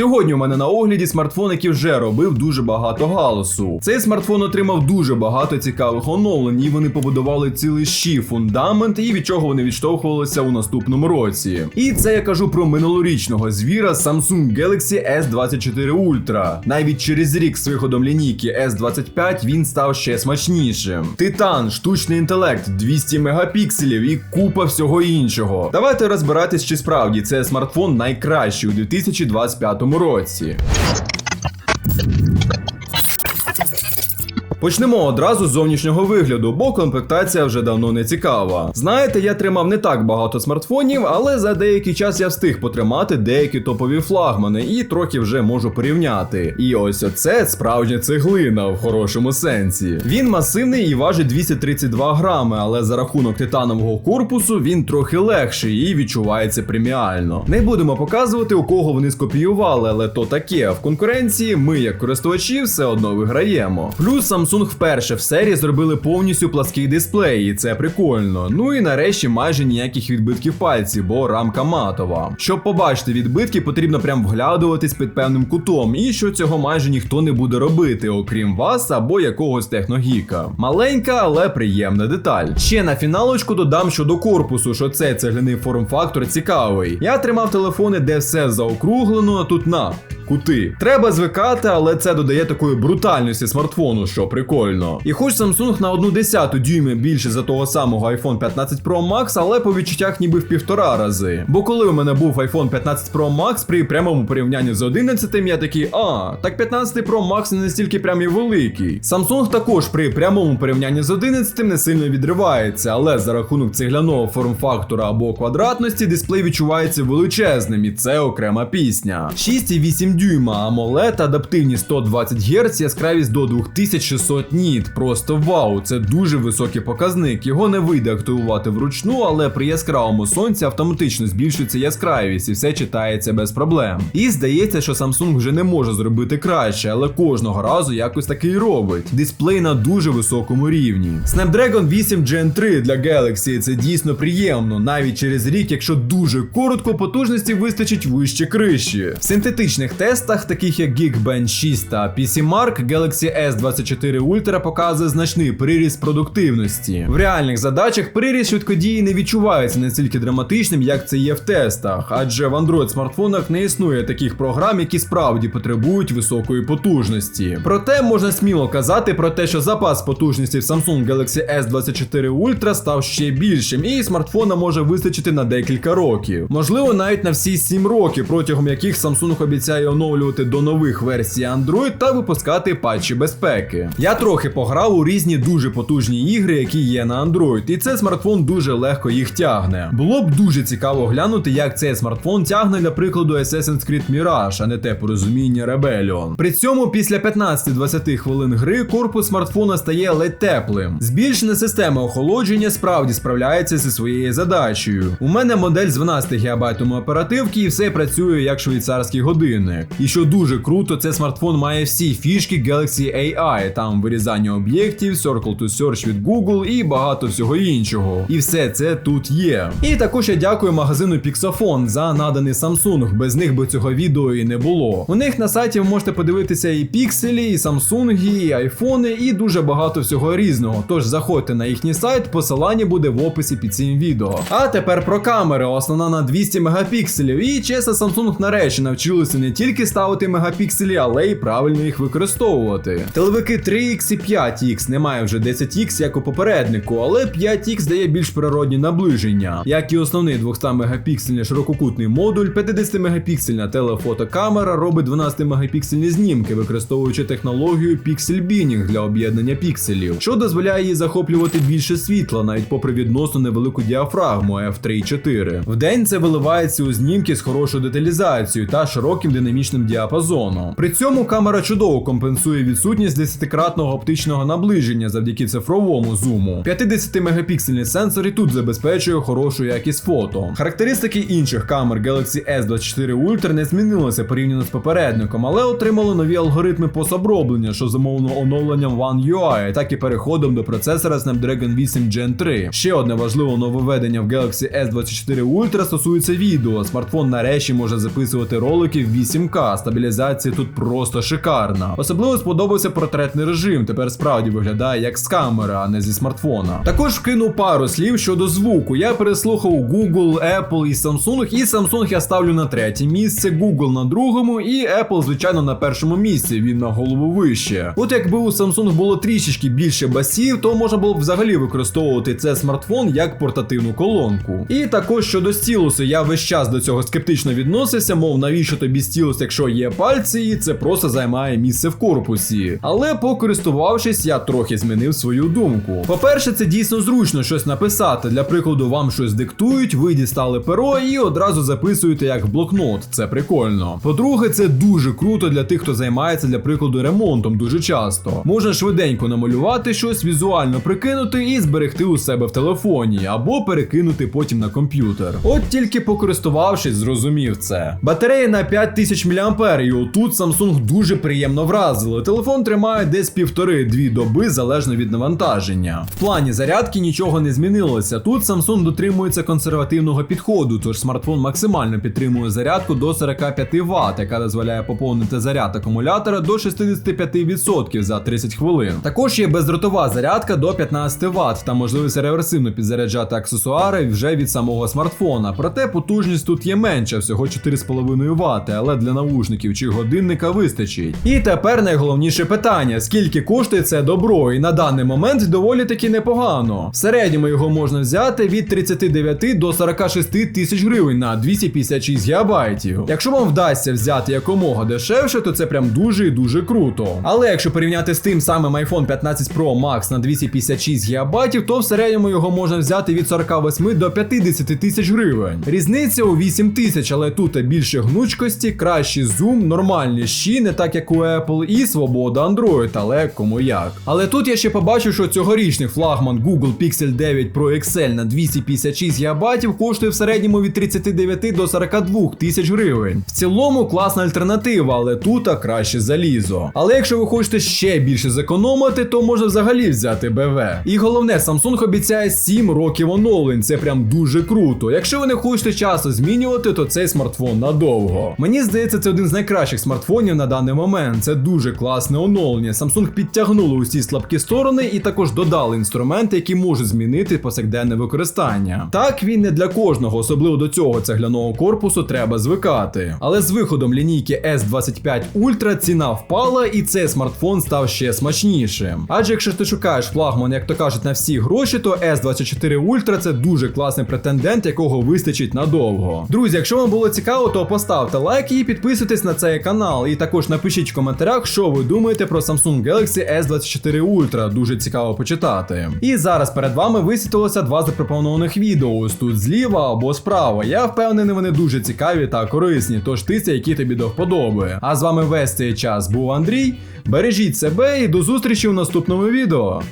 Сьогодні у мене на огляді смартфон, який вже робив дуже багато галасу. Цей смартфон отримав дуже багато цікавих оновлень, і вони побудували цілий щі фундамент, і від чого вони відштовхувалися у наступному році. І це я кажу про минулорічного звіра Samsung Galaxy S24 Ultra. Навіть через рік з виходом лінійки S25 він став ще смачнішим. Титан, штучний інтелект, 200 мегапікселів і купа всього іншого. Давайте розбиратись, чи справді це смартфон найкращий у 2025 році. Почнемо одразу з зовнішнього вигляду, бо комплектація вже давно не цікава. Знаєте, я тримав не так багато смартфонів, але за деякий час я встиг потримати деякі топові флагмани і трохи вже можу порівняти. І ось оце справжня цеглина в хорошому сенсі. Він масивний і важить 232 грами, але за рахунок титанового корпусу він трохи легший і відчувається преміально. Не будемо показувати, у кого вони скопіювали, але то таке. В конкуренції ми, як користувачі, все одно виграємо. Плюс Samsung вперше в серії зробили повністю плаский дисплей, і це прикольно. Ну і нарешті майже ніяких відбитків пальців, бо рамка матова. Щоб побачити відбитки, потрібно прям вглядуватись під певним кутом, і що цього майже ніхто не буде робити, окрім вас або якогось техногіка. Маленька, але приємна деталь. Ще на фіналочку додам щодо корпусу, що цей цегляний форм-фактор цікавий. Я тримав телефони, де все заокруглено, а тут на кути. Треба звикати, але це додає такої брутальності смартфону, що прикольно. І хоч Samsung на одну десяту дюйми більше за того самого iPhone 15 Pro Max, але по відчуттях ніби в півтора рази. Бо коли у мене був iPhone 15 Pro Max при прямому порівнянні з 11, я такий, а, так 15 Pro Max не настільки прям і великий. Samsung також при прямому порівнянні з 11 не сильно відривається, але за рахунок цегляного форм-фактора або квадратності дисплей відчувається величезним, і це окрема пісня. 6,8 дюйма AMOLED, адаптивні 120 Гц, яскравість до 2600 ніт. Просто вау, це дуже високий показник. Його не вийде активувати вручну, але при яскравому сонці автоматично збільшується яскравість і все читається без проблем. І здається, що Samsung вже не може зробити краще, але кожного разу якось таки і робить. Дисплей на дуже високому рівні. Snapdragon 8 Gen 3 для Galaxy це дійсно приємно, навіть через рік, якщо дуже коротко, потужності вистачить вище криші. В синтетичних тестах, таких як Geekbench 6 та PCMark, Galaxy S24 Ultra показує значний приріст продуктивності. В реальних задачах приріст швидкодії не відчувається настільки драматичним, як це є в тестах, адже в Android смартфонах не існує таких програм, які справді потребують високої потужності. Проте можна сміло казати про те, що запас потужності в Samsung Galaxy S24 Ultra став ще більшим, і смартфона може вистачити на декілька років. Можливо, навіть на всі 7 років, протягом яких Samsung обіцяє оновлювати до нових версій Android та випускати патчі безпеки. Я трохи пограв у різні дуже потужні ігри, які є на Android, і цей смартфон дуже легко їх тягне. Було б дуже цікаво глянути, як цей смартфон тягне, для прикладу, Assassin's Creed Mirage, а не те порозуміння Rebellion. При цьому після 15-20 хвилин гри корпус смартфона стає ледь теплим. Збільшена система охолодження справді справляється зі своєю задачею. У мене модель з 12 ГБ оперативки і все працює як швейцарський годинник. І що дуже круто, це смартфон має всі фішки Galaxy AI, там вирізання об'єктів, Circle to Search від Google і багато всього іншого. І все це тут є. І також я дякую магазину Pixophone за наданий Samsung. Без них би цього відео і не було. У них на сайті ви можете подивитися і пікселі, і Samsung, і айфони, і дуже багато всього різного. Тож заходьте на їхній сайт, посилання буде в описі під цим відео. А тепер про камери, основна на 200 мегапікселів. І чесно, Samsung нарешті навчилися не тільки ставити мегапікселі, але й правильно їх використовувати. Телевики 3X і 5X немає вже 10X, як у попереднику, але 5X дає більш природні наближення, як і основний 200 мегапіксельний ширококутний модуль, 50 мегапіксельна телефотокамера робить 12 мегапіксельні знімки, використовуючи технологію Pixel Binning для об'єднання пікселів, що дозволяє їй захоплювати більше світла, навіть попри відносно невелику діафрагму f3.4. В день це виливається у знімки з хорошою деталізацією та широким динамічним діапазоном. При цьому камера чудово компенсує відсутність 10-кратного оптичного наближення завдяки цифровому зуму. 50-мегапіксельний сенсор і тут забезпечує хорошу якість фото. Характеристики інших камер Galaxy S24 Ultra не змінилися порівняно з попередником, але отримали нові алгоритми пособроблення, що замовлено оновленням One UI, так і переходом до процесора Snapdragon 8 Gen 3. Ще одне важливе нововведення в Galaxy S24 Ultra стосується відео. Смартфон нарешті може записувати ролики в 8К 8К, стабілізація тут просто шикарна. Особливо сподобався портретний режим, тепер справді виглядає як з камери, а не зі смартфона. Також вкину пару слів щодо звуку. Я переслухав Google, Apple і Samsung, і Samsung я ставлю на третє місце, Google на другому, і Apple, звичайно, на першому місці. Він на голову вище. От якби у Samsung було трішечки більше басів, то можна було б взагалі використовувати цей смартфон як портативну колонку. І також щодо стілусу, я весь час до цього скептично відносився, мов навіщо тобі стілус, якщо є пальці, це просто займає місце в корпусі. Але покористувавшись, я трохи змінив свою думку. По-перше, це дійсно зручно щось написати. Для прикладу, вам щось диктують, ви дістали перо і одразу записуєте як блокнот. Це прикольно. По-друге, це дуже круто для тих, хто займається для прикладу ремонтом дуже часто. Можна швиденько намалювати щось, візуально прикинути і зберегти у себе в телефоні, або перекинути потім на комп'ютер. От тільки покористувавшись, зрозумів це. Батарея на 5000 мА, і отут Samsung дуже приємно вразили. Телефон тримає десь півтори-дві доби залежно від навантаження. В плані зарядки нічого не змінилося. Тут Samsung дотримується консервативного підходу, тож смартфон максимально підтримує зарядку до 45 Вт, яка дозволяє поповнити заряд акумулятора до 65% за 30 хвилин. Також є бездротова зарядка до 15 Вт та можливість реверсивно підзаряджати аксесуари вже від самого смартфона. Проте потужність тут є менша, всього 4,5 Вт, але для наушників чи годинника вистачить. І тепер найголовніше питання: скільки коштує це добро? І на даний момент доволі таки непогано. В середньому його можна взяти від 39 до 46 тисяч гривень на 256 гігабайтів. Якщо вам вдасться взяти якомога дешевше, то це прям дуже і дуже круто. Але якщо порівняти з тим самим iPhone 15 Pro Max на 256 гігабайтів, то в середньому його можна взяти від 48 до 50 тисяч гривень. Різниця у 8 тисяч, але тут більше гнучкості, кращий зум, нормальні щі, не так як у Apple, і свобода Android, але кому як. Але тут я ще побачив, що цьогорічний флагман Google Pixel 9 Pro XL на 256 ГБ коштує в середньому від 39 до 42 тисяч гривень. В цілому класна альтернатива, але тут а краще залізо. Але якщо ви хочете ще більше зекономити, то можна взагалі взяти БВ. І головне, Samsung обіцяє 7 років оновлень. Це прям дуже круто. Якщо ви не хочете часу змінювати, то цей смартфон надовго. Мені здається, це один з найкращих смартфонів на даний момент. Це дуже класне оновлення. Samsung підтягнули усі слабкі сторони і також додали інструменти, які можуть змінити повсякденне використання. Так він не для кожного, особливо до цього цегляного корпусу треба звикати. Але з виходом лінійки S25 Ultra ціна впала, і цей смартфон став ще смачнішим. Адже якщо ти шукаєш флагман, як то кажуть, на всі гроші, то S24 Ultra це дуже класний претендент, якого вистачить надовго. Друзі, якщо вам було цікаво, то поставте лайк і підписуйтесь на цей канал. І також напишіть в коментарях, що ви думаєте про Samsung Galaxy S24 Ultra. Дуже цікаво почитати. І зараз перед вами висвітилося два запропонованих відео. Ось тут зліва або справа. Я впевнений, вони дуже цікаві та корисні. Тож тисяч, які тобі до вподоби. А з вами весь цей час був Андрій. Бережіть себе і до зустрічі у наступному відео.